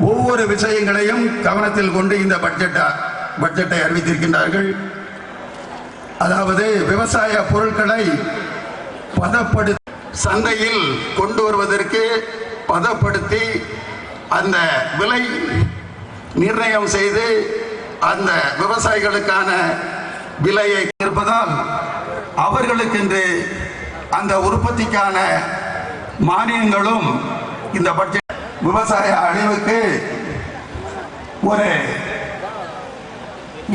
ஒவ்வொரு விஷயங்களையும் கவனத்தில் கொண்டு இந்த பட்ஜெட்டை அறிவித்திருக்கின்றார்கள். அதாவது விவசாய பொருட்களை பதப்படு சந்தையில் கொண்டு வருவதற்கு பதப்படுத்தி அந்த விலை நிர்ணயம் செய்து அந்த விவசாயிகளுக்கான விலையை இருப்பதால் அவர்களுக்கென்று அந்த உற்பத்திக்கான மானியங்களும் இந்த பட்ஜெட் விவசாய அழிவுக்கு ஒரு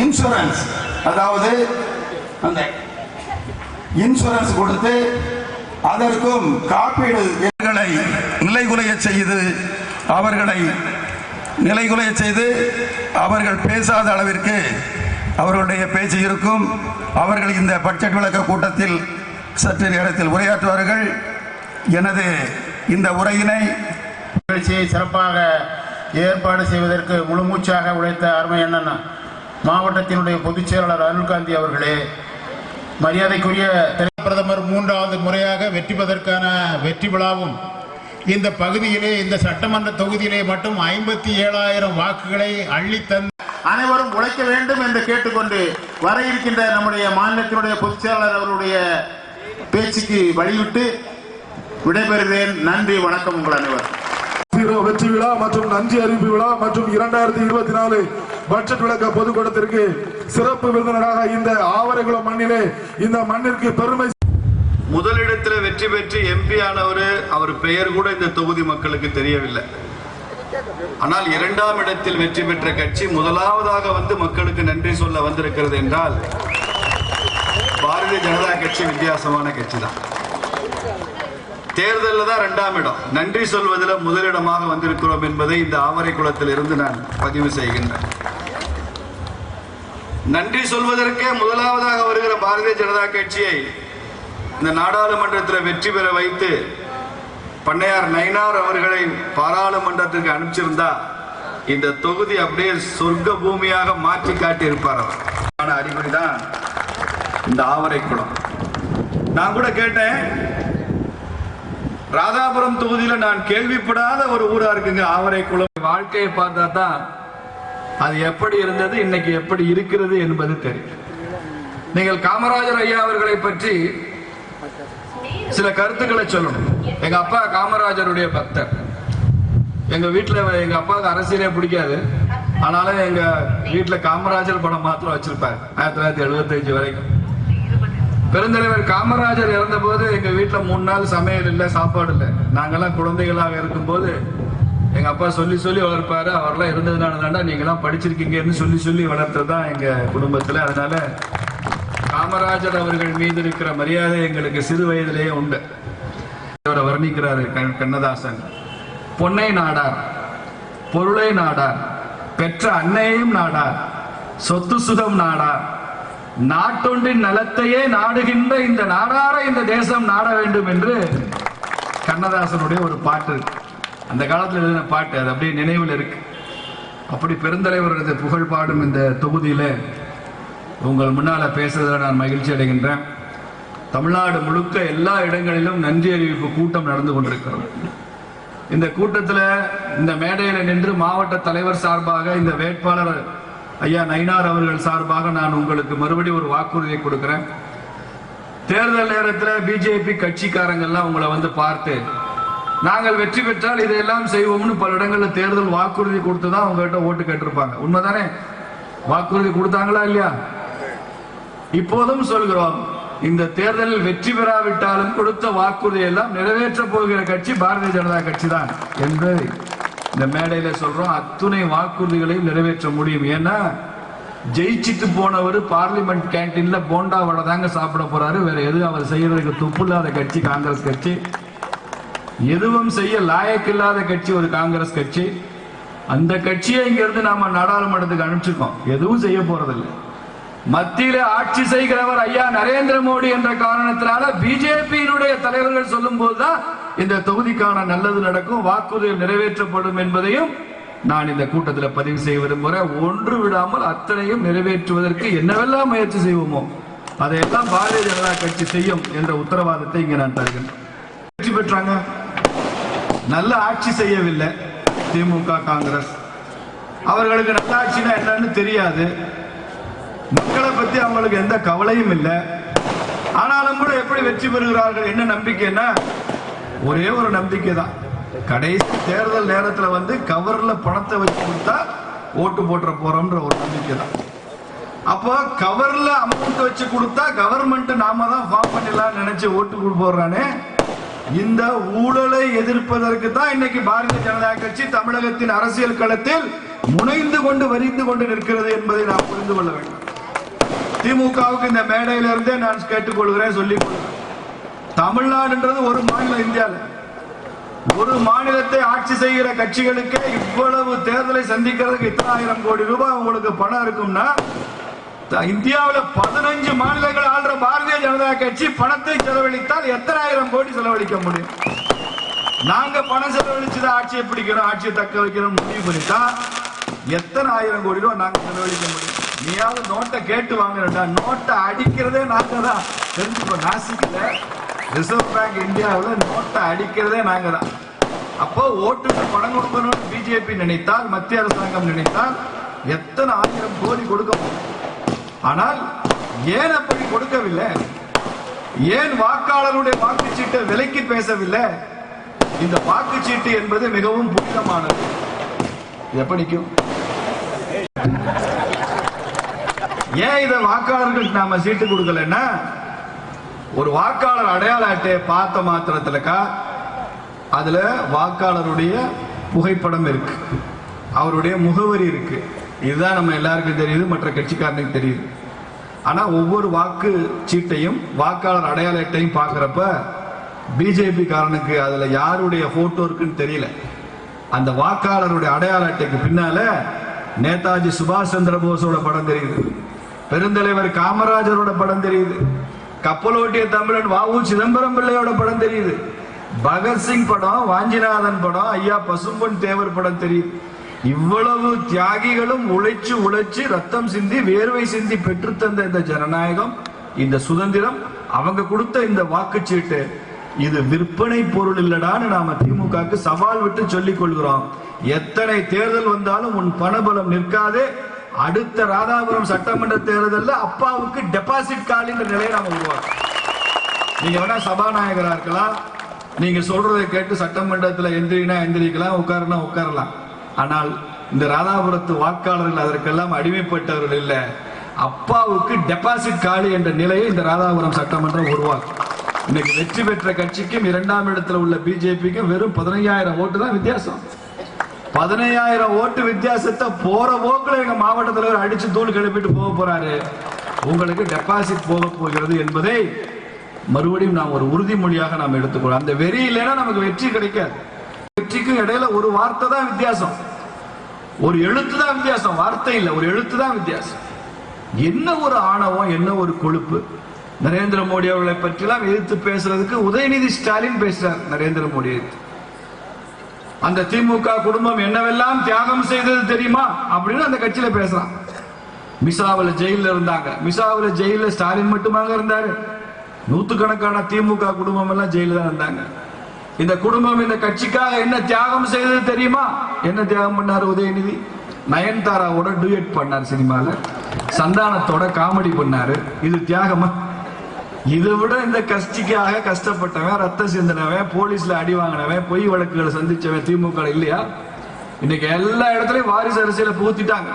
இன்சூரன்ஸ் அதாவது அந்த இன்சூரன்ஸ் கொடுத்து அதற்கும் காப்பீடு எங்களை நிலைகுலைய செய்து அவர்களை நிலைகுலைய செய்து அவர்கள் பேசாத அளவிற்கு அவர்களுடைய பேச்சு இருக்கும். அவர்கள் இந்த பட்ஜெட் விளக்க கூட்டத்தில் சற்று நேரத்தில் உரையாற்றுவார்கள். எனது இந்த உரையினை நிகழ்ச்சியை சிறப்பாக ஏற்பாடு செய்வதற்கு முழுமூச்சாக உழைத்த அருமை அண்ணன் மாவட்டத்தினுடைய பொதுச் செயலாளர் அருள்காந்தி அவர்களே மரியாதைக்குரிய பிரதமர் மூன்றாவது முறையாக வெற்றி பெறுவதற்கான வெற்றி விழாவும் இந்த பகுதியிலே இந்த சட்டமன்ற தொகுதியிலே மட்டும் ஐம்பத்தி ஏழாயிரம் வாக்குகளை அள்ளித்தந்த அனைவரும் உழைக்க வேண்டும் என்று கேட்டுக்கொண்டு வர இருக்கின்ற நம்முடைய மாநிலத்தினுடைய பொதுச் செயலாளர் அவருடைய பேச்சுக்கு வழிவிட்டு விடைபெறுகிறேன். நன்றி வணக்கம் உங்கள் அனைவரும் வெற்றி விழா மற்றும் நன்றி அறிவிப்பு விழா மற்றும் இரண்டாயிரத்தி இருபத்தி நாலு பட்ஜெட் விளக்க பொதுக்கூட்டத்திற்கு சிறப்பு விருந்தினராக இந்த ஆவரகுளம் மண்ணிலே இந்த மண்ணிற்கு பெருமை முதலிடத்தில் வெற்றி பெற்று எம்பி ஆனவர் அவர் பெயர் கூட இந்த தொகுதி மக்களுக்கு தெரியவில்லை. ஆனால் இரண்டாம் இடத்தில் வெற்றி பெற்ற கட்சி முதலாவதாக வந்து மக்களுக்கு நன்றி சொல்ல வந்திருக்கிறது என்றால் பாரதிய ஜனதா கட்சி வித்தியாசமான கட்சி தான் தேர்தலில் தான் ரெண்டாம் இடம். நன்றி சொல்வதில் முதலிடமாக வந்திருக்கிறோம் என்பதை இந்த ஆமரை குளத்தில் இருந்து நான் பதிவு செய்கின்றேன். நன்றி சொல்வதற்கே முதலாவதாக வருகிற பாரதிய ஜனதா கட்சியை இந்த நாடாளுமன்றத்தில் வெற்றி பெற வைத்து பண்ணையார் நயினார் அவர்களை பாராளுமன்றத்திற்கு அனுப்பிச்சிருந்தா இந்த தொகுதி அப்படியே சொர்க்க பூமியாக மாற்றி காட்டி இருப்பார் அவர். அறிகுறி தான் இந்த ஆவரைக்குளம் நான் கூட கேட்டேன் ராதாபுரம் தொகுதியில நான் கேள்விப்படாத ஒரு ஊரா இருக்குங்க ஆவரைக்குளம் வாழ்க்கையை பார்த்தா தான் அது எப்படி இருந்தது இன்னைக்கு எப்படி இருக்கிறது என்பது தெரியும். நீங்கள் காமராஜர் ஐயா அவர்களை பற்றி சில கருத்துக்களை சொல்லணும். எங்க அப்பா காமராஜருடைய பக்தர். எங்க வீட்டுல எங்க அப்பாவுக்கு அரசியலே பிடிக்காது. ஆனாலும் எங்க வீட்டுல காமராஜர் படம் மாத்திரம் வச்சிருப்பாரு ஆயிரத்தி தொள்ளாயிரத்தி எழுபத்தஞ்சு வரைக்கும். பெருந்தலைவர் காமராஜர் இறந்தபோது எங்க வீட்டில் மூணு நாள் சமையல் இல்லை சாப்பாடு இல்லை. நாங்கள்லாம் குழந்தைகளாக இருக்கும்போது எங்க அப்பா சொல்லி சொல்லி வளர்ப்பாரு. அவர்லாம் இருந்ததுனால தாண்டா நீங்களாம் படிச்சிருக்கீங்கன்னு சொல்லி சொல்லி வளர்த்ததுதான் எங்க குடும்பத்தில். அதனால காமராஜர் அவர்கள் மீது இருக்கிற மரியாதை எங்களுக்கு சிறு வயதிலேயே உண்டு. அவரை வர்ணிக்கிறாரு கண்ணதாசன். பொன்னை நாடார் பொருளை நாடார் பெற்ற அன்னையையும் நாடார் சொத்து சுகம் நாடார் நாட்டொன்றின் நலத்தையே நாடுகின்ற இந்த நாடார இந்த தேசம் நாட வேண்டும் என்று கண்ணதாசனுடைய ஒரு பாட்டு. இருக்கு அந்த காலத்தில் எழுதின பாட்டு அது அப்படியே நினைவில் இருக்கு. அப்படி பெருந்தலைவரது புகழ் பாடும் இந்த தொகுதியில் உங்கள் முன்னால் பேசுறதில் நான் மகிழ்ச்சி அடைகின்றேன். தமிழ்நாடு முழுக்க எல்லா இடங்களிலும் நன்றி அறிவிப்பு கூட்டம் நடந்து கொண்டிருக்கிறது. இந்த கூட்டத்தில் இந்த மேடையில் நின்று மாவட்ட தலைவர் சார்பாக இந்த வேட்பாளர் ஐயா நயினார் அவர்கள் சார்பாக நான் உங்களுக்கு மறுபடியும் ஒரு வாக்குறுதியை கொடுக்கிறேன். தேர்தல் நேரத்தில் பிஜேபி கட்சிக்காரங்கள்லாம் உங்களை வந்து பார்த்து நாங்கள் வெற்றி பெற்றால் இதையெல்லாம் செய்வோம்னு பல இடங்களில் தேர்தல் வாக்குறுதி கொடுத்து தான் உங்ககிட்ட ஓட்டு கேட்டிருப்பாங்க. உண்மைதானே? வாக்குறுதி கொடுத்தாங்களா இல்லையா? இப்போதும் சொல்கிறோம் இந்த தேர்தலில் வெற்றி பெறாவிட்டாலும் கொடுத்த வாக்குறுதியெல்லாம் நிறைவேற்றப் போகிற கட்சி பாரதிய ஜனதா கட்சி தான் என்று இந்த மேடையில சொல்றோம் அத்துணை வாக்குறுதிகளையும் நிறைவேற்ற முடியும். ஏன்னா ஜெயிச்சிட்டு போனவர் பார்லிமெண்ட் கேன்டீன்ல போண்டா வடை தாங்க சாப்பிட போறாரு. வேற எதுவும் அவர் செய்யறதுக்கு துப்பு இல்லாத கட்சி காங்கிரஸ் கட்சி. எதுவும் செய்ய லாயக்கில்லாத கட்சி ஒரு காங்கிரஸ் கட்சி. அந்த கட்சியை இங்க இருந்து நாம நாடாளுமன்றத்துக்கு அனுப்பிச்சிருக்கோம். எதுவும் செய்ய போறதில்லை. மத்தியில ஆட்சி செய்கிறவர் ஐயா நரேந்திர மோடி என்ற காரணத்தினால பிஜேபியினுடைய தலைவர்கள் சொல்லும் போதுதான் இந்த தொகுதிக்கான நல்லது நடக்கும் வாக்குறுதிகள் நிறைவேற்றப்படும் என்பதையும் நான் இந்த கூட்டத்தில் பதிவு செய்ய விரும்புகிறேன் ஒன்று விடாமல் அத்தனையும் நிறைவேற்றுவதற்கு என்னவெல்லாம் முயற்சி செய்வோமோ அதையெல்லாம் பாரதிய ஜனதா கட்சி செய்யும் என்ற உத்தரவாதத்தை இங்கே நான் தருகின்றேன் வெற்றி பெற்றாங்க. நல்ல ஆட்சி செய்யவில்லை திமுக காங்கிரஸ். அவர்களுக்கு நல்லாட்சினா என்னன்னு தெரியாது. மக்களை பத்தி அவங்களுக்கு எந்த கவலையும் இல்லை. ஆனாலும் கூட எப்படி வெற்றி பெறுகிறார்கள் என்ன நம்பிக்கைன்னா ஒரே ஒரு நம்பிக்கை தான் கடைசி தேர்தல் நேரத்தில் வந்து கவர்ல பணத்தை வச்சு கொடுத்தா ஓட்டு போட்டுற போறோம்ன்ற ஒரு நம்பிக்கை தான் அப்போ கவர்ல அமௌண்ட் வச்சு கொடுத்தா கவர்மெண்ட் நாம தான் ஃபார்ம் பண்ணிடலாம் நினைச்சு ஓட்டு போடுறானே. இந்த ஊழலை எதிர்ப்பதற்கு தான் இன்னைக்கு பாரதிய ஜனதா கட்சி தமிழகத்தின் அரசியல் களத்தில் முனைந்து கொண்டு வரிந்து கொண்டு நிற்கிறது என்பதை நாம் புரிந்து கொள்ள வேண்டும். திமுகவுக்கு இந்த மேடையிலிருந்தே நான் கேட்டுக்கொள்கிறேன் சொல்லிக் கொள்கிறேன். தமிழ்நாடுன்றது ஒரு மாநிலம் இந்தியாவில் ஒரு மாநிலத்தை ஆட்சி செய்கிற கட்சிகளுக்கு இவ்வளவு தேர்தலை சந்திக்கிறதுக்கு இத்தனாயிரம் கோடி ரூபாய் உங்களுக்கு பணம் இருக்கும்னா த- பதினஞ்சு மாநிலங்கள் ஆள்ற பாரதிய ஜனதா கட்சி பணத்தை செலவழித்தால் எத்தனாயிரம் கோடி செலவழிக்க முடியும்? நாங்க பணம் செலவழிச்சுதான் ஆட்சியை பிடிக்கிறோம் ஆட்சியை தக்க வைக்கிறோம் முடிவு பண்ணிட்டா எத்தனை ஆயிரம் கோடி ரூபாய் நாங்க செலவழிக்க முடியும்? நீயாவது நோட்டை கேட்டு வாங்குறா நோட்டை அடிக்கிறதே நாங்க தான் தெரிஞ்சுக்கோ நாசிக்கல. ரிசர்வ் பேங்க் இந்தியாவில் நோட்டை அடிக்கிறதே நாங்கள் தான் அப்போ ஓட்டுக்கு பணம் கொடுக்கணும்னு பிஜேபி நினைத்தால் மத்திய அரசாங்கம் நினைத்தால் எத்தனை ஆயிரம் கோடி கொடுக்க ஆனால் ஏன் அப்படி கொடுக்கவில்லை? ஏன் வாக்காளருடைய வாக்குச்சீட்டை விலைக்கு பேசவில்லை? இந்த வாக்குச்சீட்டு என்பது மிகவும் புனிதமானது. எப்படிக்கும் ஏன் இதை வாக்காளர்களுக்கு நாம சீட்டு கொடுக்கலன்னா ஒரு வாக்காளர் அடையாள அட்டையை பார்த்த மாத்திரத்துலக்கா அதுல வாக்காளருடைய புகைப்படம் இருக்கு. அவருடைய முகவரி இருக்கு. இதுதான் நம்ம எல்லாருக்கும் தெரியுது மற்ற கட்சிக்காரனுக்கு தெரியுது. ஆனா ஒவ்வொரு வாக்கு சீட்டையும் வாக்காளர் அடையாள அட்டையும் பார்க்குறப்ப பிஜேபி காரனுக்கு அதுல யாருடைய போட்டோ இருக்குன்னு தெரியல. அந்த வாக்காளருடைய அடையாள அட்டைக்கு பின்னால நேதாஜி சுபாஷ் சந்திர போஸோட படம் தெரியுது. பெருந்தலைவர் காமராஜரோட படம் தெரியுது. கப்பலோட்டிய தமிழன் வாவு சிதம்பரம் பிள்ளையோட படம் தெரியுது. பகத்சிங் படம் வாஞ்சிநாதன் படம் ஐயா பசும்பொன் தேவர் படம் தெரியுது. இவ்வளவு தியாகிகளும் உழைச்சு உழைச்சு ரத்தம் சிந்தி வேர்வை சிந்தி பெற்றுத்தந்த இந்த ஜனநாயகம் இந்த சுதந்திரம் அவங்க கொடுத்த இந்த வாக்குச்சீட்டு இது விற்பனை பொருள் இல்லடான்னு நாம திமுகவுக்கு சவால் விட்டு சொல்லிக் கொள்கிறோம். எத்தனை தேர்தல் வந்தாலும் உன் பணபலம் நிற்காதே அடுத்த ராதாபுரம் சட்டமன்ற தேர்தலில் அப்பாவுக்கு டெபாசிட் காலின்ற நிலையை நாம உருவாக்கணும். நீங்க வேணா சபாநாயகரா இருக்கலாம். நீங்க சொல்றதை கேட்டு சட்டமன்றத்தில் எந்திரினா எந்திரிக்கலாம் உட்காருனா உட்காரலாம். ஆனால் இந்த ராதாபுரத்து வாக்காளர்கள் அதற்கெல்லாம் அடிமைப்பட்டவர்கள் இல்லை. அப்பாவுக்கு டெபாசிட் காலி என்ற நிலையை இந்த ராதாபுரம் சட்டமன்றம் உருவாக்கும். இன்னைக்கு வெற்றி பெற்ற கட்சிக்கும் இரண்டாம் இடத்துல உள்ள பிஜேபிக்கும் வெறும் பதினைஞ்சாயிரம் ஓட்டு தான் வித்தியாசம். பதினையாயிரம் ஓட்டு வித்தியாசத்தை போற போக்குல எங்க மாவட்ட தலைவர் அடிச்சு தூள் கிளப்பிட்டு போக போறாரு. உங்களுக்கு டெபாசிட் போக போகிறது என்பதை மறுபடியும் நாம் ஒரு உறுதிமொழியாக நாம் எடுத்துக்கொள்ளும் அந்த வெறி இல்லைன்னா நமக்கு வெற்றி கிடைக்காது. வெற்றிக்கும் இடையில ஒரு வார்த்தை தான் வித்தியாசம். ஒரு எழுத்து தான் வித்தியாசம். வார்த்தை இல்லை ஒரு எழுத்து தான் வித்தியாசம். என்ன ஒரு ஆணவம் என்ன ஒரு கொழுப்பு? நரேந்திர மோடி அவர்களை பற்றிலாம் எதிர்த்து பேசுறதுக்கு உதயநிதி ஸ்டாலின் பேசுறார். நரேந்திர மோடி எதிர்த்து. அந்த திமுக குடும்பம் என்னவெல்லாம் தியாகம் செய்தது தெரியுமா? அப்படின்னு அந்த கட்சியில பேசுறான். மிசாவில் ஜெயில இருந்தாங்க. மிசாவில் ஜெயில ஸ்டாலின் மட்டுமாங்க இருந்தாரு. நூத்துக்கணக்கான திமுக குடும்பம் எல்லாம் ஜெயில தான் இருந்தாங்க. இந்த குடும்பம் இந்த கட்சிக்காக என்ன தியாகம் செய்தது தெரியுமா? என்ன தியாகம் பண்ணாரு உதயநிதி? நயன்தாராவோட டூயட் பண்ணார் சினிமாவில் சந்தானத்தோட காமெடி பண்ணாரு. இது தியாகமா? இதை விட இந்த கட்சிக்காக கஷ்டப்பட்டவன் ரத்த சிந்தினவன் போலீஸ்ல அடி வாங்கினவன் பொய் வழக்குகளை சந்திச்சவன் திமுக இல்லையா? இன்னைக்கு எல்லா இடத்துலயும் வாரிசு அரசியல புகுத்திட்டாங்க.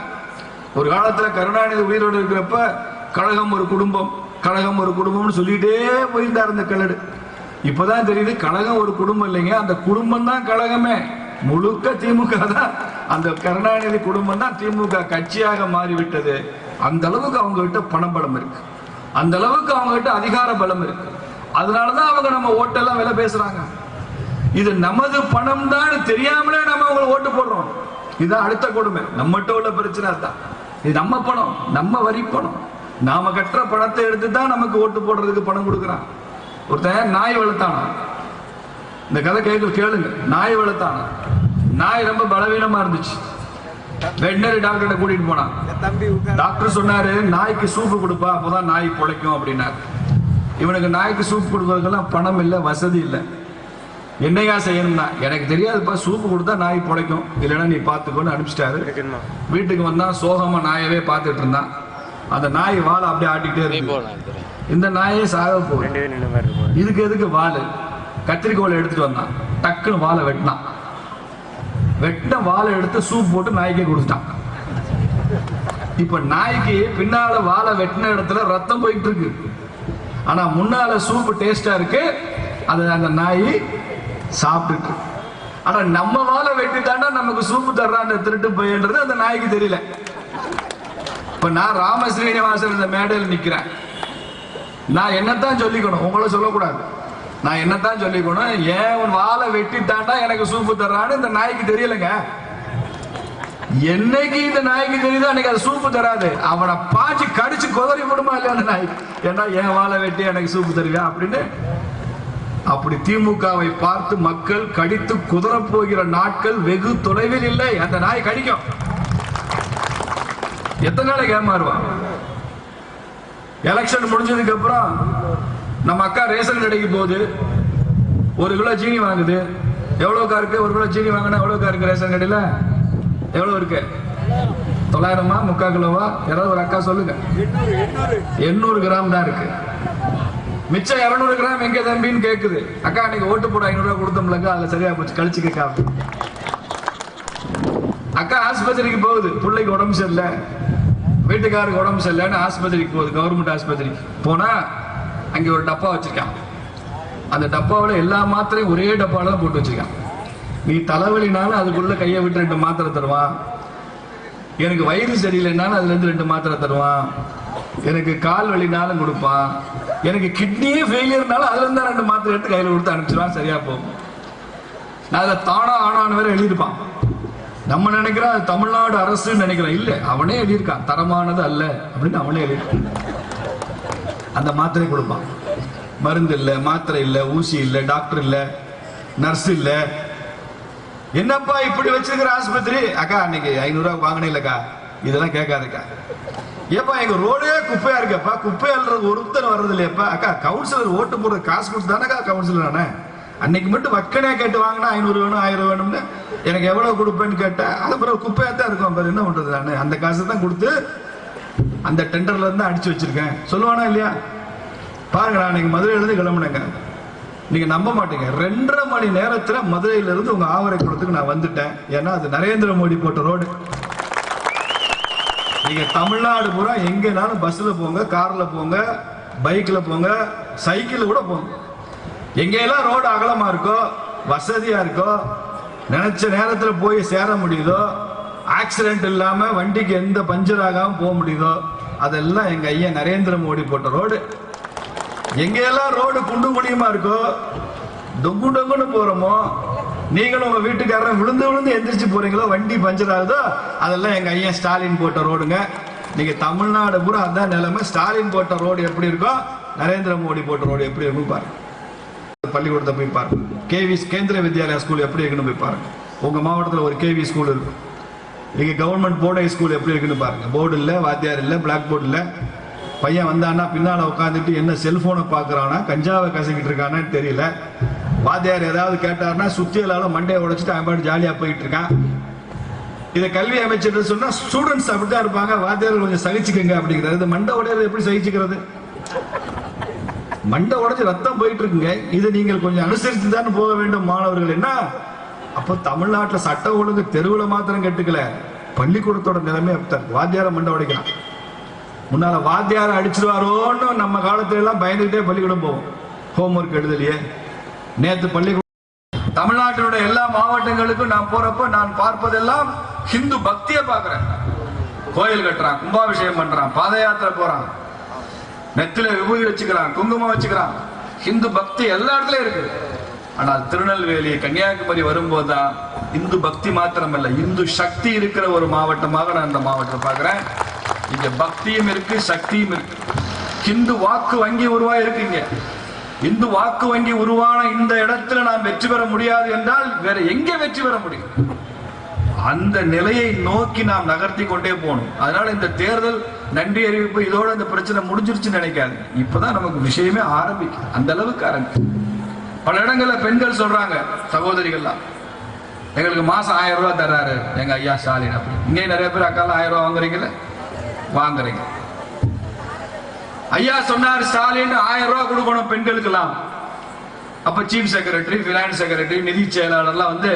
ஒரு காலத்துல கருணாநிதி உயிரோடு இருக்கிறப்ப கழகம் ஒரு குடும்பம் கழகம் ஒரு குடும்பம்னு சொல்லிட்டே போயிருந்தார் இந்த கலடு இப்பதான் தெரியுது கழகம் ஒரு குடும்பம் இல்லைங்க அந்த குடும்பம் தான் கழகமே. முழுக்க திமுக தான். அந்த கருணாநிதி குடும்பம் தான் திமுக கட்சியாக மாறிவிட்டது. அந்த அளவுக்கு அவங்க கிட்ட பணபலம் இருக்கு. அந்த அளவுக்கு அவங்க கிட்ட அதிகார பலம் இருக்கு. அதனாலதான் அவங்க நம்ம ஓட்டெல்லாம் விலை பேசுறாங்க. இது நமது பணம் தான் தெரியாமலே நம்ம அவங்களை ஓட்டு போடுறோம். இதுதான் அடுத்த கொடுமை. நம்மகிட்ட உள்ள பிரச்சனை தான் இது நம்ம பணம் நம்ம வரி பணம். நாம கட்டுற பணத்தை எடுத்து தான் நமக்கு ஓட்டு போடுறதுக்கு பணம் கொடுக்குறான். ஒருத்தன் நாய் வளர்த்தானா? இந்த கதை கேட்க கேளுங்க. நாய் வளர்த்தானா? நாய் ரொம்ப பலவீனமா இருந்துச்சு. வெட்டினரி டாக்டர்கிட்ட கூட்டிட்டு போனான். டாக்டர் சொன்னாரு நாய்க்கு சூப்பு கொடுப்பா அப்பதான் நாய் பிழைக்கும் அப்படின்னாரு. இவனுக்கு நாய்க்கு சூப் கொடுக்கறதுக்கெல்லாம் பணம் இல்லை வசதி இல்லை. என்னையா செய்யணும்னா எனக்கு தெரியாதுப்பா சூப்பு கொடுத்தா நாய் பிழைக்கும் இல்லைன்னா நீ பார்த்துக்கோன்னு அனுப்பிச்சிட்டாரு. வீட்டுக்கு வந்தா சோகமா நாயவே பார்த்துட்டு இருந்தான். அந்த நாய் வாழை அப்படியே ஆட்டிக்கிட்டே இருக்கு இந்த நாயே சாக போகுது. இதுக்கு எதுக்கு வாள் கத்திரிக்கோலை எடுத்துட்டு வந்தான். டக்குன்னு வாழை வெட்டினான். வெட்டின வாழை எடுத்து சூப் போட்டு நாய்க்கே கொடுத்துட்டான். இப்ப நாய்க்கு பின்னால வாழை வெட்டின இடத்துல ரத்தம் போயிட்டு இருக்கு ஆனா முன்னால சூப் டேஸ்டா இருக்கு. அது அந்த நாய் சாப்பிட்டுட்டு. ஆனா நம்ம வாழை வெட்டிட்டாண்டா நமக்கு சூப்பு தர்றான் திருட்டு பையன்றது அந்த நாய்க்கு தெரியல. இப்ப நான் ராம ஸ்ரீனிவாசன் இந்த மேடையில் நிக்கிறேன். நான் என்னத்தான் சொல்லிக்கணும்? உங்களை சொல்லக்கூடாது. நான் என்னத்தான் சொல்லிக்கணும் ஏன் உன் வாழை வெட்டிட்டாண்டா எனக்கு சூப்பு தர்றான்னு இந்த நாய்க்கு தெரியலங்க. என்னைக்கு இந்த நாய்க்கு தெரியுதோ அன்னைக்கு அது சூப்பு தராது. அவனை பாய்ச்சி கடிச்சு குதறி விடுமா இல்லையா அந்த நாய்? ஏன்னா என் வாழை வெட்டி எனக்கு சூப்பு தருவியா அப்படின்னு? அப்படி திமுகவை பார்த்து மக்கள் கடித்து குதறப் போகிற நாட்கள் வெகு தொலைவில் இல்லை. அந்த நாய் கடிக்கும். எத்தனை நாளைக்கு ஏமாறுவான் எலெக்ஷன் முடிஞ்சதுக்கு அப்புறம் நம்ம அக்கா ரேஷன் கடைக்கு போகுது. ஒரு கிலோ சீனி வாங்குது. எவ்வளோக்கா இருக்கு? ஒரு கிலோ சீனி வாங்கினா எவ்வளோக்கா இருக்கு ரேஷன் கடையில்? எவ்வளோ இருக்கு? தொள்ளாயிரமா? முக்கால் கிலோவா? ஏதாவது ஒரு அக்கா சொல்லுங்க. எண்ணூறு கிராம் தான் இருக்கு. மிச்சம் இரநூறு கிராம் எங்க தம்பின்னு கேக்குது. அக்கா நீங்க ஓட்டு போட ஐநூறு ரூபாய் கொடுத்தோம்லங்க அதுல சரியா போச்சு. கழிச்சுக்கக்கா. அக்கா ஆஸ்பத்திரிக்கு போகுது. பிள்ளைக்கு உடம்பு சரியில்லை. வீட்டுக்காருக்கு உடம்பு சரியில்லைன்னு ஆஸ்பத்திரிக்கு போகுது. கவர்மெண்ட் ஆஸ்பத்திரிக்கு. போனா அங்கே ஒரு டப்பா வச்சிருக்கான். அந்த டப்பாவில் எல்லா மாத்திரையும் ஒரே டப்பாவில் தான் போட்டு வச்சிருக்கான். நீ தலைவலினாலும் அதுக்குள்ள கையை விட்டு ரெண்டு மாத்திரை தருவான். எனக்கு வயிறு சரியில்லைனாலும் அதுலேருந்து ரெண்டு மாத்திரை தருவான். எனக்கு கால் வலினாலும் கொடுப்பான். எனக்கு கிட்னியே ஃபெயிலியர்னாலும் அதுலேருந்து ரெண்டு மாத்திரை எடுத்து கையில் கொடுத்து அனுப்பிச்சிருவான். சரியா போகும் நான் அதை தானா ஆனான்னு வேற எழுதியிருப்பான். நம்ம நினைக்கிறோம் அது தமிழ்நாடு அரசுன்னு நினைக்கிறோம். இல்லை அவனே எழுதியிருக்கான். தரமானது அல்ல அப்படின்னு அவனே எழுதியிருக்கான். அந்த மாத்திரை கொடுப்பான். மருந்து இல்லை மாத்திரை இல்லை ஊசி இல்லை டாக்டர் இல்லை நர்ஸ் இல்லை. என்னப்பா இப்படி வச்சிருக்கிற ஆஸ்பத்திரி? அக்கா அன்னைக்கு ஐநூறுரூவா வாங்கினே இல்லைக்கா. இதெல்லாம் கேட்காதுக்கா. ஏப்பா எங்க ரோடே குப்பையா இருக்கப்பா. குப்பை அல்றது ஒருத்தர் வர்றது இல்லையப்பா. அக்கா கவுன்சிலர் ஓட்டு போடுற காசு கொடுத்து தானேக்கா கவுன்சிலர் நானே அன்னைக்கு மட்டும் வக்கனே கேட்டு வாங்கினா ஐநூறு வேணும் ஆயிரம் வேணும்னு. எனக்கு எவ்வளவு கொடுப்பேன்னு கேட்டேன் அது பிறகு குப்பையா தான் இருக்கும். பாரு என்ன பண்றது நான்? அந்த காசை தான் கொடுத்து அந்த டெண்டர்ல இருந்து அடிச்சு வச்சிருக்கேன். சொல்லுவானா இல்லையா? பாருங்க நான் நீங்க மதுரையில இருந்து கிளம்புனேங்க. நீங்க நம்ப மாட்டீங்க. ரெண்டரை மணி நேரத்துல மதுரையில இருந்து உங்க ஆவரை குளத்துக்கு நான் வந்துட்டேன். ஏன்னா அது நரேந்திர மோடி போட்ட ரோடு. நீங்க தமிழ்நாடு பூரா எங்கனாலும் பஸ்ல போங்க கார்ல போங்க பைக்ல போங்க சைக்கிள் கூட போங்க. எங்கெல்லாம் ரோடு அகலமா இருக்கோ வசதியா இருக்கோ நினைச்ச நேரத்துல போய் சேர முடியுதோ ஆக்சிடென்ட் இல்லாம வண்டிக்கு எந்த பஞ்சர் ஆகாம போக முடியுதோ அதெல்லாம் எங்க ஐயா நரேந்திர மோடி போட்ட ரோடு. எங்கெல்லாம் ரோடு குண்டு குழியுமா இருக்கோ டொங்கு டொங்குன்னு போறோமோ நீங்களும் உங்க வீட்டுக்காரரும் விழுந்து விழுந்து எந்திரிச்சு போறீங்களோ வண்டி பஞ்சர் ஆகுதோ அதெல்லாம் எங்க ஐயன் ஸ்டாலின் போட்ட ரோடுங்க. நீங்க தமிழ்நாடு பூரா அதான் நிலைமை. ஸ்டாலின் போட்ட ரோடு எப்படி இருக்கோ நரேந்திர மோடி போட்ட ரோடு எப்படி இருக்கும் பாருங்க. பள்ளிக்கூடத்தை போய் பாருங்க. கேவி கேந்திர வித்யாலயா ஸ்கூல் எப்படி இருக்குன்னு போய் பாருங்க. உங்க மாவட்டத்தில் ஒரு கேவி ஸ்கூல் இருக்கும் இங்க கவர்மெண்ட் போர்டிங் ஸ்கூல் எப்படி இருக்குன்னு பாருங்க. போர்டு இல்லை வாத்தியார் இல்லை பிளாக் போர்டு இல்லை. பையன் வந்தான்னா பின்னால் உட்காந்துட்டு என்ன செல்போனை பார்க்குறானா கஞ்சாவை கசக்கிட்டு இருக்கானான்னு தெரியல. வாத்தியார் ஏதாவது கேட்டார்னா சுத்தியலால மண்டையை உடைச்சிட்டு அவன் பாட்டு ஜாலியாக போயிட்டு இருக்கான். இதை கல்வி அமைச்சர் சொன்னா ஸ்டூடெண்ட்ஸ் அப்படித்தான் இருப்பாங்க. வாத்தியார்கள் கொஞ்சம் சகிச்சுக்கங்க அப்படிங்கிறது இந்த மண்டை உடையறது எப்படி சகிச்சுக்கிறது? மண்டை உடைஞ்சு ரத்தம் போயிட்டு இருக்குங்க. இதை நீங்கள் கொஞ்சம் அனுசரித்து தான் போக வேண்டும் மாணவர்கள். என்ன? அப்போ தமிழ்நாட்டில் சட்ட ஒழுங்கு தெருவில் மாத்திரம் கெட்டுக்கல. பள்ளிக்கூடத்தோட நிலைமை அப்படித்தான் வாத்தியார மண்டை உடைக்கலாம் முன்னால வாத்தியார அடிச்சிருவாரோன்னு நம்ம காலத்துல எல்லாம் பயந்துகிட்டே பள்ளிக்கூடம் போவோம். ஹோம்ஒர்க் எழுதலையே. நேற்று பள்ளிக்கூடம் தமிழ்நாட்டினுடைய எல்லா மாவட்டங்களுக்கும் நான் போறப்ப நான் பார்ப்பதெல்லாம் ஹிந்து பக்தியை பார்க்கிறேன். கோயில் கட்டுறான் கும்பாபிஷேகம் பண்றான் பாத யாத்திரை போறான். நெத்தில விபூதி வச்சுக்கிறான் குங்குமம் வச்சுக்கிறான். ஹிந்து பக்தி எல்லா இடத்துலயும் இருக்கு. ஆனால் திருநெல்வேலி கன்னியாகுமரி வரும்போது தான் இந்து பக்தி மாத்திரமல்ல இந்து சக்தி இருக்கிற ஒரு மாவட்டமாக நான் இந்த மாவட்டத்தை பார்க்குறேன். இங்கே பக்தியும் இருக்கு சக்தியும் இருக்கு. ஹிந்து வாக்கு வங்கி உருவா இருக்குங்க இந்து வாக்கு வங்கி உருவான இந்த இடத்துல நாம் வெற்றி பெற முடியாது என்றால் வேற எங்கே வெற்றி பெற முடியும்? அந்த நிலையை நோக்கி நாம் நகர்த்தி கொண்டே போகணும். அதனால இந்த தேர்தல் நன்றி அறிவிப்பு இதோட இந்த பிரச்சனை முடிஞ்சிருச்சுன்னு நினைக்காது இப்பதான் நமக்கு விஷயமே ஆரம்பிக்கும் அந்த அளவுக்கு ஆரம்பிக்கும் பல இடங்களில் பெண்கள் சொல்றாங்க சகோதரிகள்லாம் எங்களுக்கு மாசம் ஆயிரம் ரூபாய் தர்றாரு எங்க ஐயா ஸ்டாலின் அப்படி. இங்கே நிறைய பேர் அக்கால ஆயிரம் ரூபாய் வாங்குறீங்களே வாங்குறீங்க. ஐயா சொன்னார் ஸ்டாலின் ஆயிரம் ரூபாய் கொடுக்கணும் பெண்களுக்கெல்லாம். அப்ப சீஃப் செக்ரட்டரி பினான்ஸ் செக்ரட்டரி நிதி செயலாளர்லாம் வந்து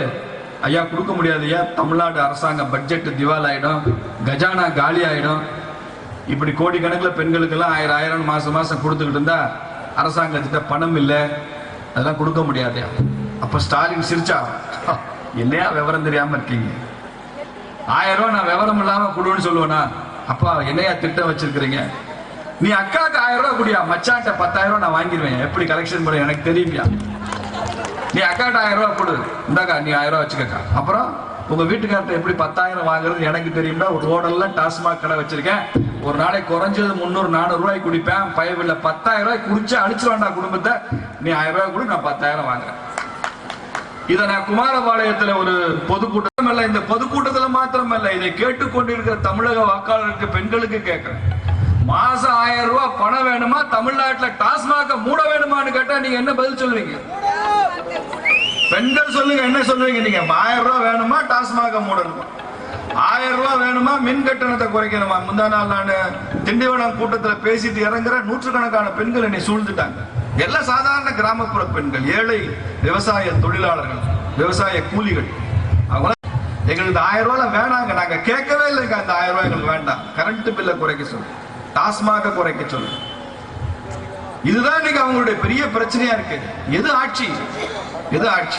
ஐயா கொடுக்க முடியாது ஐயா. தமிழ்நாடு அரசாங்க பட்ஜெட் திவால் ஆயிடும் கஜானா காலி ஆயிடும் இப்படி கோடிக்கணக்கில் பெண்களுக்கெல்லாம் ஆயிரம் ஆயிரம் மாசம் மாசம் கொடுத்துக்கிட்டு இருந்தா அரசாங்கத்திட்ட பணம் இல்லை. அதெல்லாம் கொடுக்க முடியாதையா அப்ப ஸ்டாலின் சிரிச்சா இல்லையா என்னையா விவரம் தெரியாம இருக்கீங்க? ஆயிரம் ரூபா நான் விவரம் இல்லாம கொடுன்னு சொல்லுவேனா? அப்பா என்னையா திட்டம் வச்சிருக்கிறீங்க? நீ அக்காவுக்கு ஆயிரம் ரூபா குடியா? மச்சாட்ட பத்தாயிரம் ரூபா நான் வாங்கிடுவேன் எப்படி கலெக்ஷன் பண்ண எனக்கு தெரியுமியா. நீ அக்காட்ட ஆயிரம் ரூபாய் கொடு. இந்தாக்கா நீ ஆயிரம் ரூபா வச்சுக்கக்கா. அப்புறம்? உங்க வீட்டுக்கார்ட்ட எப்படி பத்தாயிரம் வாங்குறது எனக்கு தெரியும்டா. ஒரு ரோடெல்லாம் டாஸ்மாக் கடை வச்சிருக்கேன். ஒரு நாளைக்கு குறைஞ்சது முந்நூறு நானூறு ரூபாய் குடிப்பேன். பயவில்லை பத்தாயிரம் ரூபாய் குடிச்சு அடிச்சிருவேன்டா குடும்பத்தை. நீ ஆயிரம் ரூபாய் கொடு நான் பத்தாயிரம் வாங்குறேன். இதை நான் குமாரபாளையத்துல ஒரு பொதுக்கூட்டம் இல்லை இந்த பொதுக்கூட்டத்துல மாத்திரம் இல்ல இதை கேட்டுக்கொண்டிருக்கிற தமிழக வாக்காளருக்கு பெண்களுக்கு கேட்கிறேன். மாசம் ஆயிரம் ரூபாய் பணம் வேணுமா? தமிழ்நாட்டுல டாஸ்மாக மூட வேணுமான்னு கேட்டா நீங்க என்ன பதில் சொல்லுவீங்க? பெண்கள் சொல்லுங்க என்ன சொல்லுவீங்க நீங்க? ஆயிரம் ரூபாய் வேணுமா? டாஸ்மாக மூடணுமா ஆயிரம் ரூபாய் வேணுமா? மின் கட்டணத்தை குறைக்கணுமா? முந்தா நாள் நான் திண்டிவனம் கூட்டத்தில் பேசிட்டு இறங்குற நூற்றுக்கணக்கான பெண்கள் என்னை சூழ்ந்துட்டாங்க. எல்லாம் சாதாரண கிராமப்புற பெண்கள் ஏழை விவசாய தொழிலாளர்கள் விவசாய கூலிகள். அவங்க எங்களுக்கு ஆயிரம் ரூபாய் வேணாங்க. நாங்க கேட்கவே இல்லைங்க அந்த ஆயிரம் ரூபாய் எங்களுக்கு வேண்டாம். கரண்ட் பில்லை குறைக்க சொல்லு. டாஸ்மாக குறைக்க சொல்லு. இதுதான் இன்னைக்கு அவங்களுடைய பெரிய பிரச்சனையா இருக்கு. எது ஆட்சி? எது ஆட்சி?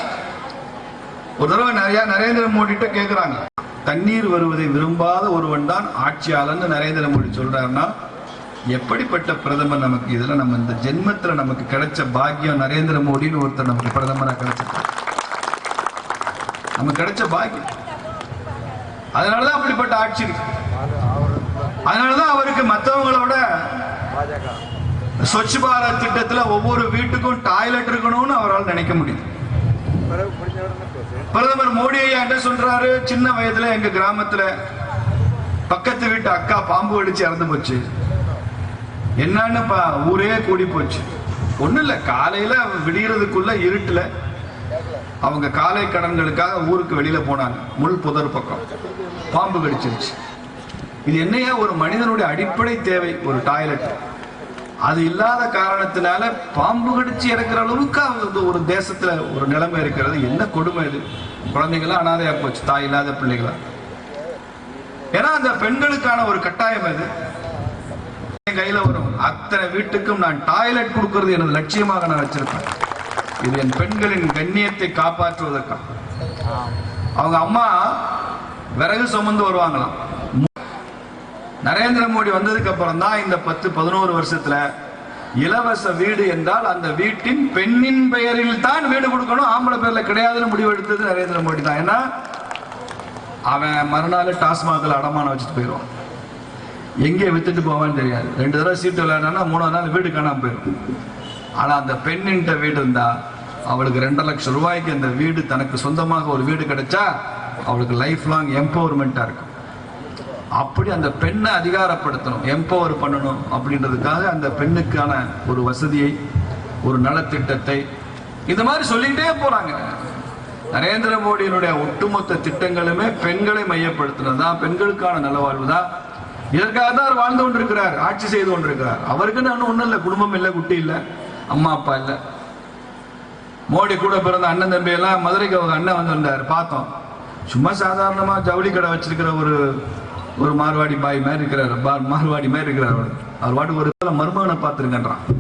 ஒரு தடவை நிறைய நரேந்திர மோடிட்ட கேக்குறாங்க. தண்ணீர் வருவதை விரும்பாத ஒருவன் தான் ஆட்சியாளர் நரேந்திர மோடி சொல்றாருன்னா எப்படிப்பட்ட பிரதமர் நமக்கு இதுல நம்ம இந்த ஜென்மத்துல நமக்கு கிடைச்ச பாக்கியம் நரேந்திர மோடின்னு ஒருத்தர் நமக்கு பிரதமரா கிடைச்சிருக்காரு. நமக்கு கிடைச்ச பாக்கியம். அதனாலதான் அப்படிப்பட்ட ஆட்சி இருக்கு. அதனாலதான் அவருக்கு மற்றவங்களோட ஸ்வச் பாரத் திட்டத்தில் ஒவ்வொரு வீட்டுக்கும் டாய்லெட் இருக்கணும்னு அவரால் நினைக்க முடியும் பிரதமர் மோடி ஐயா என்ன சொல்றாரு? சின்ன வயதுல எங்க கிராமத்துல பக்கத்து வீட்டு அக்கா பாம்பு அடிச்சு இறந்து போச்சு. என்னன்னு பா ஊரே கூடி போச்சு. ஒன்றும் இல்ல காலையில விடியறதுக்குள்ள இருட்டுல அவங்க காலை கடன்களுக்காக ஊருக்கு வெளியில போனாங்க. முள் புதர் பக்கம். பாம்பு கடிச்சிருச்சு இது என்னையா ஒரு மனிதனுடைய அடிப்படை தேவை? ஒரு டாய்லெட் அது இல்லாத காரணத்தினால பாம்பு கடிச்சு இறக்குற அளவுக்கு அவங்க ஒரு தேசத்துல ஒரு நிலைமை இருக்கிறது. என்ன கொடுமை இது? குழந்தைகளும் அனாதையா போச்சு தாய் இல்லாத பிள்ளைகளா? ஏன்னா அந்த பெண்களுக்கான ஒரு கட்டாயம் அது. என் கையில வரும். அத்தனை வீட்டுக்கும் நான் டாய்லெட் கொடுக்கறது எனது லட்சியமாக நான் வச்சிருப்பேன். இது என் பெண்களின் கண்ணியத்தை காப்பாற்றுவதற்காக. அவங்க அம்மா விறகு சுமந்து வருவாங்களாம். நரேந்திர மோடி வந்ததுக்கு அப்புறம் தான் இந்த பத்து பதினோரு வருஷத்துல இலவச வீடு என்றால் அந்த வீட்டின் பெண்ணின் பெயரில் தான் வீடு கொடுக்கணும். ஆம்பளை பேர்ல கிடையாதுன்னு முடிவெடுத்தது நரேந்திர மோடி தான். ஏன்னா அவன் மறுநாள் டாஸ்மாகில் அடமானம் வச்சுட்டு போயிடுவான். எங்கே வித்துட்டு போவான்னு தெரியாது. ரெண்டு தடவை சீட்டு விளையாடுனா மூணாவது நாள் வீடு காணாம போயிடும். ஆனா அந்த பெண்ணின்ட்ட வீடு இருந்தா அவளுக்கு ரெண்டரை லட்சம் ரூபாய்க்கு அந்த வீடு தனக்கு சொந்தமாக ஒரு வீடு கிடைச்சா அவளுக்கு லைஃப் லாங் எம்பவர்மெண்டா இருக்கும். அப்படி அந்த பெண்ணை அதிகாரப்படுத்தணும். எம்பவர் பண்ணணும் அப்படின்றதுக்காக அந்த பெண்ணுக்கான ஒரு வசதியை ஒரு நலத்திட்டத்தை இந்த மாதிரி சொல்லிக்கிட்டே போறாங்க. நரேந்திர மோடியினுடைய ஒட்டுமொத்த திட்டங்களுமே பெண்களை மையப்படுத்தினது தான். பெண்களுக்கான நலவாழ்வு தான். இதற்காக தான் அவர் வாழ்ந்து கொண்டிருக்கிறார் ஆட்சி செய்து கொண்டிருக்கிறார். அவருக்கு நான் ஒன்றும் இல்லை குடும்பம் இல்லை குட்டி இல்லை அம்மா அப்பா இல்லை. மோடி கூட பிறந்த அண்ணன் தம்பி எல்லாம் மதுரைக்கு அவங்க அண்ணன் வந்திருந்தார் பார்த்தோம். சும்மா சாதாரணமாக ஜவுளி கடை வச்சிருக்கிற ஒரு ஒரு மார்வாடி பாய் மாதிரி இருக்கிறார். பா- மார்வாடி மாதிரி இருக்கிறார் அவர். அவர் பாட்டுக்கு ஒரு இடத்துல மருமகனை பார்த்துருங்கன்றான்.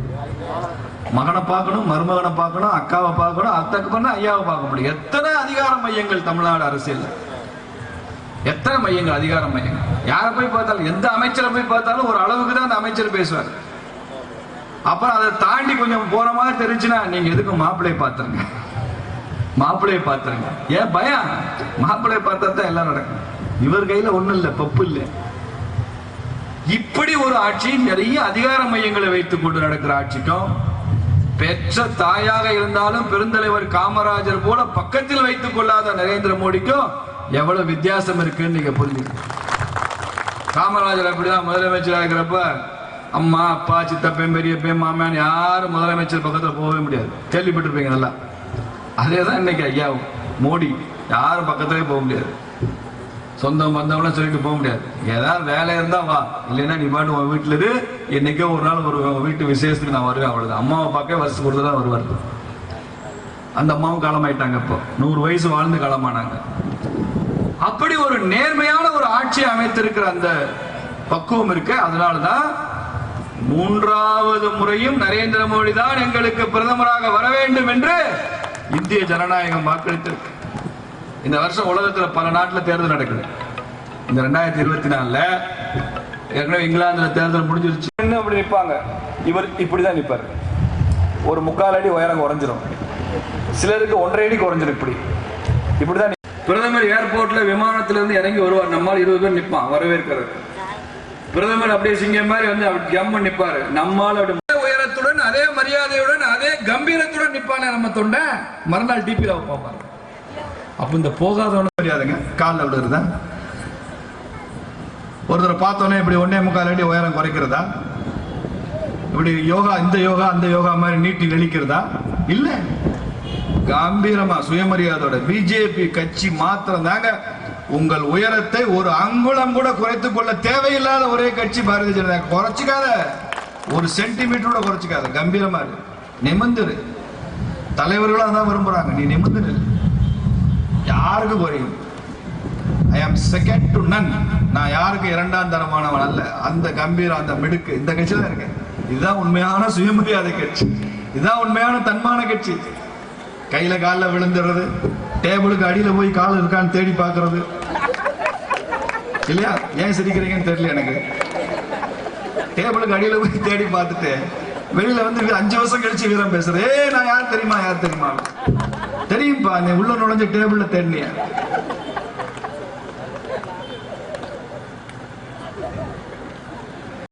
மகனை பார்க்கணும் மருமகனை பார்க்கணும் அக்காவை பார்க்கணும் அத்தைக்கு பண்ண ஐயாவை பார்க்க முடியும். எத்தனை அதிகார மையங்கள் தமிழ்நாடு அரசியல் எத்தனை மையங்கள் அதிகார மையங்கள்? யாரை போய் பார்த்தாலும் எந்த அமைச்சரை போய் பார்த்தாலும் ஒரு அளவுக்கு தான் அந்த அமைச்சர் பேசுவார். அப்புறம் அதை தாண்டி கொஞ்சம் போற மாதிரி தெரிஞ்சுன்னா நீங்க எதுக்கு மாப்பிள்ளையை பார்த்துருங்க? மாப்பிள்ளையை பார்த்துருங்க. ஏன் பயம்? மாப்பிள்ளையை பார்த்தா தான் எல்லாம் நடக்கும். இவர் கையில ஒண்ணும் இல்லை பப்பு இல்லை. இப்படி ஒரு ஆட்சி நிறைய அதிகார மையங்களை வைத்துக் கொண்டு நடக்கிற ஆட்சிக்கும் பெற்ற தாயாக இருந்தாலும் பெருந்தலைவர் காமராஜர் போல பக்கத்தில் வைத்துக் கொள்ளாத நரேந்திர மோடிக்கும் எவ்வளவு வித்தியாசம் இருக்குன்னு நீங்க புரிஞ்சுக்கணும். காமராஜர் அப்படிதான் முதலமைச்சராக இருக்கிறப்ப அம்மா அப்பா சித்தப்பேன் பெரியப்பேன் மாமன் யாரும் முதலமைச்சர் பக்கத்தில் போகவே முடியாது. கேள்விப்பட்டிருப்பீங்க நல்லா. அதே தான் இன்னைக்கு ஐயாவும். மோடி யாரும் பக்கத்திலே போக முடியாது. சொந்தம் வந்தவங்களாம் சொல்லிட்டு போக முடியாது. ஏதாவது வேலை இருந்தா வா. இல்லைன்னா நீ பாட்டு உன் வீட்டில் இரு. என்னைக்கோ ஒரு நாள் ஒரு உன் வீட்டு விசேஷத்துக்கு நான் வருவேன் அவ்வளவுதான். அம்மாவை பார்க்க வருஷத்துக்கு ஒரு தான் வருவார். அந்த அம்மாவும் காலமாயிட்டாங்க இப்போ. நூறு வயசு வாழ்ந்து காலமானாங்க. அப்படி ஒரு நேர்மையான ஒரு ஆட்சி அமைத்திருக்கிற அந்த பக்குவம் இருக்கு. அதனாலதான் மூன்றாவது முறையும் நரேந்திர மோடி தான் எங்களுக்கு பிரதமராக வர வேண்டும் என்று இந்திய ஜனநாயகம் வாக்களித்திருக்கு. இந்த வருஷம் உலகத்துல பல நாட்டுல தேர்தல் நடக்குது. இந்த ரெண்டாயிரத்தி இருபத்தி நாலுல ஏற்கனவே இங்கிலாந்துல தேர்தல் முடிஞ்சிருச்சு. என்ன அப்படி நிற்பாங்க இவர் இப்படிதான் நிற்பாரு ஒரு முக்கால் அடி உயரம் குறைஞ்சிரும். சிலருக்கு ஒன்றரை அடி குறைஞ்சிரும் இப்படி. இப்படிதான் நி- பிரதமர் ஏர்போர்ட்ல விமானத்துல இருந்து இறங்கி வருவார். நம்மால் இருபது பேர் நிற்பான் வரவேற்கிறார் பிரதமர் அப்படியே சிங்கம் மாதிரி வந்து அப்படி ஜம்ம நிப்பாரு. நம்மால் அப்படி உயரத்துடன் அதே மரியாதையுடன் அதே கம்பீரத்துடன் நிப்பானே நம்ம தொண்டை. மறுநாள் டிபியில் வைப்பாங்க அப்ப இந்த போகாதவன மரியாதைங்க காலில் விழுறதா ஒருத்தரை பார்த்தோன்னே இப்படி ஒன்னே முக்கால் அடி உயரம் குறைக்கிறதா? இப்படி யோகா இந்த யோகா அந்த யோகா மாதிரி நீட்டி நெளிக்கிறதா? இல்ல. கம்பீரமா சுயமரியாதையோட பிஜேபி கட்சி மாத்திரம் தாங்க உங்கள் உயரத்தை ஒரு அங்குலம் கூட குறைத்து கொள்ள தேவையில்லாத ஒரே கட்சி பாரதிய ஜனதா. குறைச்சிக்காத. ஒரு சென்டிமீட்டரோட குறைச்சிக்காத. கம்பீரமா இரு. நிமிந்துரு தலைவர்களாக தான் விரும்புறாங்க. நீ நிமிந்துரு யாருக்கு குறையும் ஐ ஆம் செகண்ட் டு நன் நான் யாருக்கு இரண்டாம் தரமானவன் அல்ல? அந்த கம்பீரம் அந்த மிடுக்கு இந்த கட்சியில இருக்கேன் இதுதான் உண்மையான சுயமரியாதை கட்சி. இதுதான் உண்மையான தன்மான கட்சி. கையில காலில் விழுந்துடுறது. டேபிளுக்கு அடியில் போய் கால் இருக்கான்னு தேடி பார்க்கறது. இல்லையா? ஏன் சிரிக்கிறீங்கன்னு தெரியல எனக்கு. டேபிளுக்கு அடியில போய் தேடி பார்த்துட்டு வெளியில வந்து அஞ்சு வருஷம் கழிச்சு வீரம் பேசுறது. ஏ நான் யார் தெரியுமா? யார் தெரியுமா? தெரியும்பா நீ உள்ள நுழைஞ்ச டேபிள்ல தேடினிய?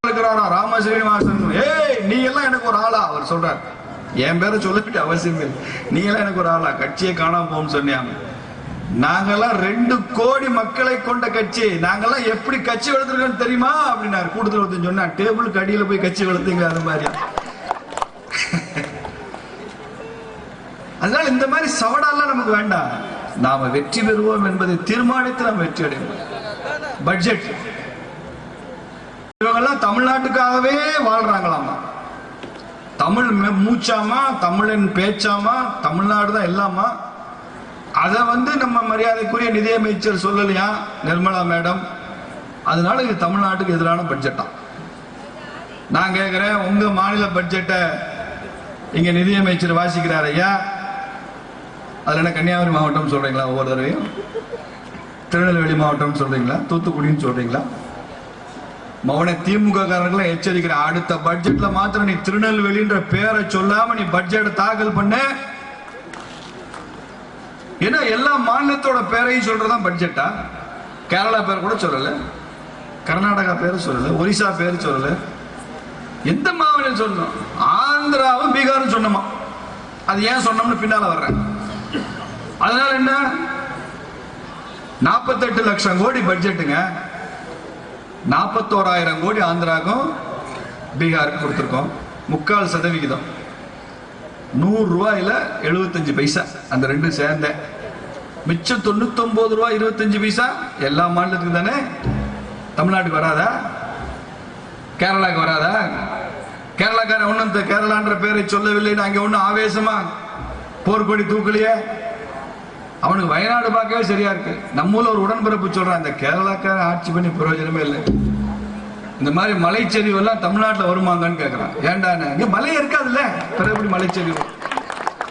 இருக்கிறாரா ராம ஸ்ரீனிவாசன் ஏய் நீ எல்லாம் எனக்கு ஒரு ஆளா? அவர் சொல்றார். என் பேரை சொல்ல அவசியம் இல்லை. நீ எல்லாம் எனக்கு ஒரு ஆளா? கட்சியை காணாம போகும் சொன்னியாம. நாங்கெல்லாம் ரெண்டு கோடி மக்களை கொண்ட கட்சி. நாங்கெல்லாம் எப்படி கட்சி வளர்த்துருக்கோம் தெரியுமா? அப்படின்னாரு. கூட்டத்தில் ஒருத்தன் சொன்னா டேபிளுக்கு அடியில போய் கட்சி வளர்த்தீங்க அது மாதிரி. அதனால இந்த மாதிரி சவடாலாம் நமக்கு வேண்டாம். நாம வெற்றி பெறுவோம் என்பதை தீர்மானித்து நாம் வெற்றி அடைவோம். பட்ஜெட் இவங்கெல்லாம் தமிழ்நாட்டுக்காகவே வாழ்றாங்களாமா? தமிழ் மூச்சாமா? தமிழின் பேச்சாமா? தமிழ்நாடு தான் எல்லாமா? அதை வந்து நம்ம மரியாதைக்குரிய நிதியமைச்சர் சொல்லலையா? நிர்மலா மேடம். அதனால இது தமிழ்நாட்டுக்கு எதிரான பட்ஜெட்டா நான் கேட்குறேன் உங்கள் மாநில பட்ஜெட்டை இங்கே நிதியமைச்சர் வாசிக்கிறார் ஐயா. அதில் என்ன கன்னியாகுமரி மாவட்டம் சொல்கிறீங்களா ஒவ்வொரு தடவையும்? திருநெல்வேலி மாவட்டம் சொல்கிறீங்களா தூத்துக்குடின்னு சொல்கிறீங்களா மௌன திமுக காரர்களை எச்சரிக்கிற அடுத்த பட்ஜெட்ல மாத்திரம் நீ திருநெல்வேலின்ற பேரை சொல்லாம நீ பட்ஜெட் தாக்கல் பண்ண. ஏன்னா எல்லா மாநிலத்தோட பேரையும் சொல்றதான் பட்ஜெட்டா கேரளா பேர் கூட சொல்லல. கர்நாடகா பேர் சொல்லல. ஒரிசா பேர் சொல்லல. எந்த மாநிலம் சொல்லணும் ஆந்திராவும் பீகாரும் சொன்னோமா? அது ஏன் சொன்னோம்னு பின்னால வர்றேன். அதனால என்ன? நாற்பத்தெட்டு லட்சம் கோடி பட்ஜெட்டுங்க. நாற்பத்தோராயிரம் கோடி ஆந்திராக்கும் பீகாருக்கு கொடுத்துருக்கோம். முக்கால் சதவிகிதம். நூறு ரூபாயில எழுபத்தஞ்சு பைசா அந்த ரெண்டும் சேர்ந்தேன். மிச்சம் தொண்ணூத்தொன்பது ரூபாய் இருபத்தஞ்சு பைசா எல்லா மாநிலத்துக்கும் தானே? தமிழ்நாட்டுக்கு வராதா? கேரளாவுக்கு வராதா? கேரளாக்காரன் ஒன்றும் இந்த கேரளான்ற பேரை சொல்லவில்லைன்னு அங்கே ஒன்றும் ஆவேசமா போர்க்கொடி தூக்கலையே? அவனுக்கு வயநாடு பார்க்கவே சரியா இருக்கு. நம்ம ஊர்ல ஒரு உடன்பிறப்பு சொல்றான் அந்த கேரளாக்காரன் ஆட்சி பண்ணி பிரயோஜனமே இல்லை. இந்த மாதிரி மலைச்சரிவு எல்லாம் தமிழ்நாட்டில் வருமாங்கன்னு கேட்கறான் ஏண்டான இங்கே மலை இருக்காதுல்ல? பிறகு எப்படி மலைச்சரிவு?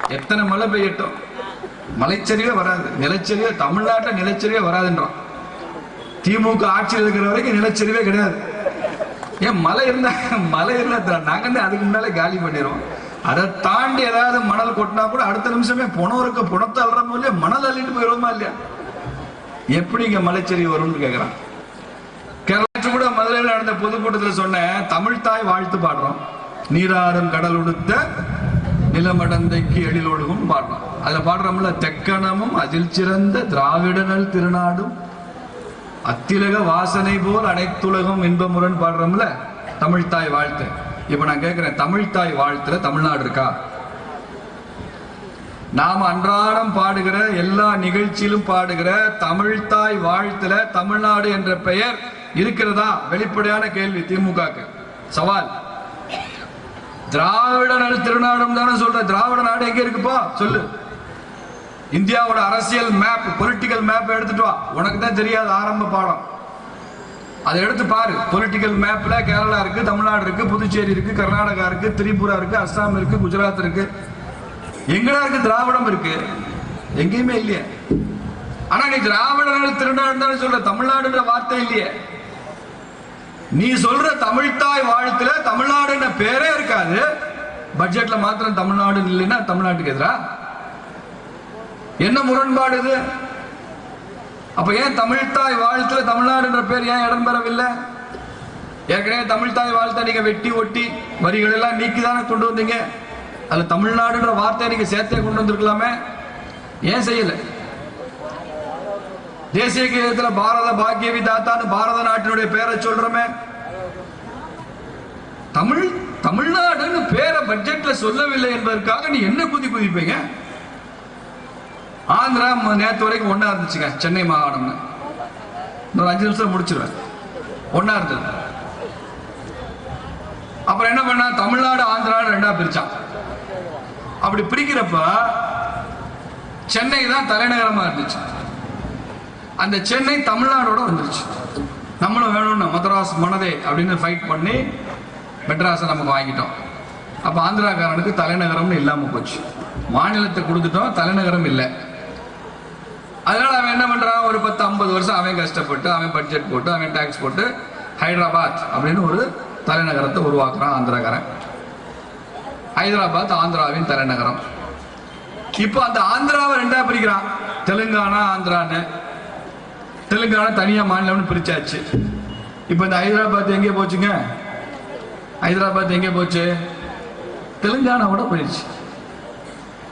எத்தனை மழை பெய்யட்டும்? மலைச்சரிவே வராது. நிலச்சரிவே தமிழ்நாட்டில் நிலச்சரிவே வராதுன்றான். திமுக ஆட்சியில் இருக்கிற வரைக்கும் நிலச்சரிவே கிடையாது. ஏன் மலை இருந்தா மலை இருந்தா நாங்க அதுக்கு முன்னாலே காலி பண்ணிடுவோம் அதை தாண்டி ஏதாவது கொட்டினா கூட அடுத்த நிமிஷமே புணம் இருக்க புணத்தை அல்றமோ இல்லையா? மணல் அள்ளிட்டு போயிடுவோமா இல்லையா? எப்படி இங்க மலைச்சரி வரும்னு கேக்குறான். கேரளாச்சு கூட மதுரையில் நடந்த பொதுக்கூட்டத்தில் சொன்னேன் தமிழ் தாய் வாழ்த்து பாடுறோம் நீராறும் கடல் உடுத்த நிலமடந்தைக்கு எழிலொழுகும் பாடுறோம் அதுல பாடுறோம்ல தெக்கணமும் அதில் சிறந்த திராவிடனல் திருநாடும் அத்திலக வாசனை போல் அனைத்துலகம் இன்பமுடன் பாடுறோம்ல தமிழ்தாய் வாழ்த்து. இப்ப நான் கேட்கிறேன் தமிழ்தாய் வாழ்த்துல தமிழ்நாடு இருக்கா? நாம் அன்றாடம் பாடுகிற எல்லா நிகழ்ச்சியிலும் பாடுகிற தமிழ்த்தாய் வாழ்த்துல தமிழ்நாடு என்ற பெயர் இருக்கிறதா? வெளிப்படையான கேள்வி திமுகக்கு. சவால். திராவிட நாடு திருநாடும் தானே சொல்ற. திராவிட நாடு எங்க இருக்குப்பா? சொல்லு. இந்தியாவோட அரசியல் மேப் பொலிட்டிக்கல் மேப் எடுத்துட்டு வா. உனக்கு தான் தெரியாது ஆரம்ப பாடம். அதை எடுத்து பாரு. பொலிட்டிக்கல் மேப்ல கேரளா இருக்கு தமிழ்நாடு இருக்கு புதுச்சேரி இருக்கு கர்நாடகா இருக்கு திரிபுரா இருக்கு அஸ்ஸாம் இருக்கு குஜராத் இருக்கு. எங்கடா இருக்கு திராவிடம் இருக்கு? எங்கேயுமே இல்லையே. ஆனா நீ திராவிட திருநாடு சொல்ற தமிழ்நாடுன்ற வார்த்தை இல்லையே. நீ சொல்ற தமிழ்த்தாய் வாழ்த்துல தமிழ்நாடுன்ற பேரே இருக்காது. பட்ஜெட்ல மாத்திரம் தமிழ்நாடு இல்லைன்னா தமிழ்நாட்டுக்கு எதிரா? என்ன முரண்பாடு இது? அப்ப ஏன் தமிழ்த்தாய் வாழ்த்துல தமிழ்நாடுன்ற பேர் ஏன் இடம் பெறவில்லை? ஏற்கனவே தமிழ்த்தாய் வாழ்த்த நீங்க வெட்டி ஒட்டி வரிகள் எல்லாம் நீக்கி தானே கொண்டு வந்தீங்க? அதில் தமிழ்நாடுன்ற வார்த்தையை நீங்கள் சேர்த்தே கொண்டு வந்திருக்கலாமே. ஏன் செய்யலை? தேசிய கீதத்தில் பாரத பாக்கியவி தாத்தான்னு பாரத நாட்டினுடைய பேரை சொல்றோமே. தமிழ் தமிழ்நாடுன்னு பேரை பட்ஜெட்ல சொல்லவில்லை என்பதற்காக நீ என்ன குதி குதிப்பீங்க? ஆந்திரா நேற்று வரைக்கும் ஒன்றா இருந்துச்சுங்க சென்னை மாகாணம்னு. இன்னொரு அஞ்சு நிமிஷம் முடிச்சிருவேன். ஒன்றா இருந்தது. அப்புறம் என்ன பண்ணா? தமிழ்நாடு ஆந்திரான்னு ரெண்டா பிரிச்சான். அப்படி பிரிக்கிறப்ப சென்னை தான் தலைநகரமா இருந்துச்சு. அந்த சென்னை தமிழ்நாடோட வந்துருச்சு. நம்மளும் வேணும்னு மதராஸ் மனதே அப்படின்னு ஃபைட் பண்ணி மெட்ராஸை நமக்கு வாங்கிட்டோம். அப்போ ஆந்திராக்காரனுக்கு தலைநகரம்னு இல்லாமல் போச்சு. மாநிலத்தை கொடுத்துட்டோம் தலைநகரம் இல்லை. அதனால அவன் என்ன பண்ணுறான் ஒரு பத்து ஐம்பது வருஷம் அவன் கஷ்டப்பட்டு அவன் பட்ஜெட் போட்டு அவன் டேக்ஸ் போட்டு ஹைதராபாத் அப்படின்னு ஒரு தலைநகரத்தை உருவாக்குறான் ஆந்திராக்காரன். ஹைதராபாத் ஆந்திராவின் தலைநகரம். இப்போ அந்த ஆந்திராவை ரெண்டா பிரிக்கிறான். தெலுங்கானா ஆந்திரான்னு. தெலுங்கானா தனியா மாநிலம்னு பிரிச்சாச்சு. இப்போ இந்த ஹைதராபாத் எங்கே போச்சுங்க? ஹைதராபாத் எங்கே போச்சு? தெலுங்கானாவோட போயிடுச்சு.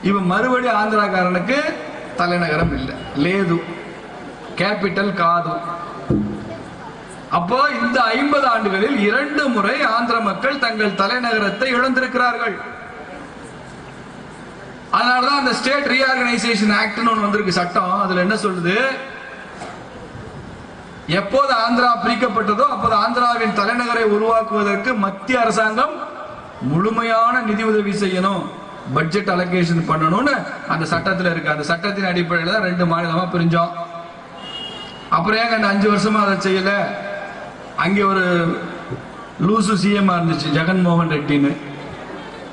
இவன் மறுபடியும் ஆந்திராக்காரனுக்கு தலைநகரம் இல்லை. லேது. கேபிட்டல் காது. அப்போ இந்த ஐம்பது ஆண்டுகளில் இரண்டு முறை ஆந்திர மக்கள் தங்கள் தலைநகரத்தை இழந்திருக்கிறார்கள். அதனாலதான் அந்த ஸ்டேட் ரீஆர்கனைசேஷன் ஆக்ட்னு ஒன்று வந்திருக்கு சட்டம். அதுல என்ன சொல்லுது? எப்போது ஆந்திரா பிரிக்கப்பட்டதோ அப்போது ஆந்திராவின் தலைநகரை உருவாக்குவதற்கு மத்திய அரசாங்கம் முழுமையான நிதி உதவி செய்யணும். பட்ஜெட் அலோகேஷன் பண்ணணும்னு அந்த சட்டத்தில் இருக்கு. அந்த சட்டத்தின் அடிப்படையில் தான் ரெண்டு மாநிலமா பிரிஞ்சோம். அப்புறம் ஏங்க அந்த அஞ்சு வருஷமா அதை செய்யலை? அங்கே ஒரு லூசு சிஎம்மாக இருந்துச்சு ஜெகன்மோகன் ரெட்டின்னு.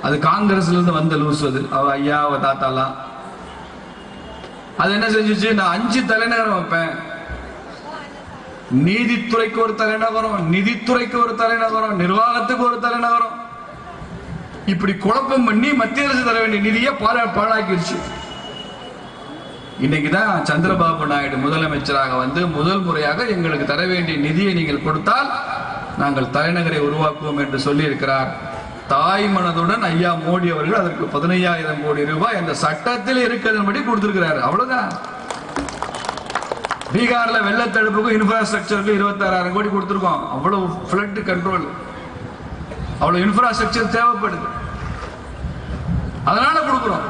அது காங்கிரஸ்லேருந்து வந்த லூசு அது. அவ ஐயா அவ தாத்தாலாம். அது என்ன செஞ்சுச்சு? நான் அஞ்சு தலைநகரம் வைப்பேன். நீதித்துறைக்கு ஒரு தலைநகரம் நிதித்துறைக்கு ஒரு தலைநகரம் நிர்வாகத்துக்கு ஒரு தலைநகரம். இப்படி குழப்பம் பண்ணி மத்திய அரசு தர வேண்டிய நிதியை பாழாக்கிடுச்சு இன்னைக்கு தான் சந்திரபாபு நாயுடு முதலமைச்சராக வந்து முதல் முறையாக எங்களுக்கு தர வேண்டிய நிதியை நீங்கள் கொடுத்தால் நாங்கள் தலைநகரை உருவாக்குவோம் என்று சொல்லி இருக்கிறார் தாய் மனதுடன் ஐயா மோடி அவர்கள் அதற்கு பதினையாயிரம் கோடி ரூபாய் அந்த சட்டத்தில் இருக்கிறபடி கொடுத்திருக்கிறார். அவ்வளவுதான். பீகார்ல வெள்ளத்தடுப்புக்கும் இன்ஃப்ராஸ்ட்ரக்சருக்கும் இருபத்தாறாயிரம் கோடி கொடுத்துருக்கோம். அவ்வளவு ஃப்ளட் கண்ட்ரோல் அவ்வளவு இன்ஃப்ராஸ்ட்ரக்சர் தேவைப்படுது. அதனால கொடுக்குறோம்.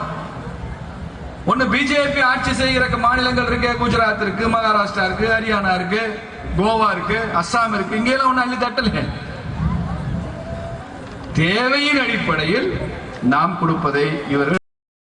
ஒண்ணு பிஜேபி ஆட்சி செய்கிற மாநிலங்கள் இருக்கு குஜராத் இருக்கு மகாராஷ்டிரா இருக்கு ஹரியானா இருக்கு கோவா இருக்கு அஸ்ஸாம் இருக்கு இங்கெல்லாம் ஒண்ணு அள்ளி தட்டல. தேவையின் அடிப்படையில் நாம் கொடுப்பதை இவர்கள்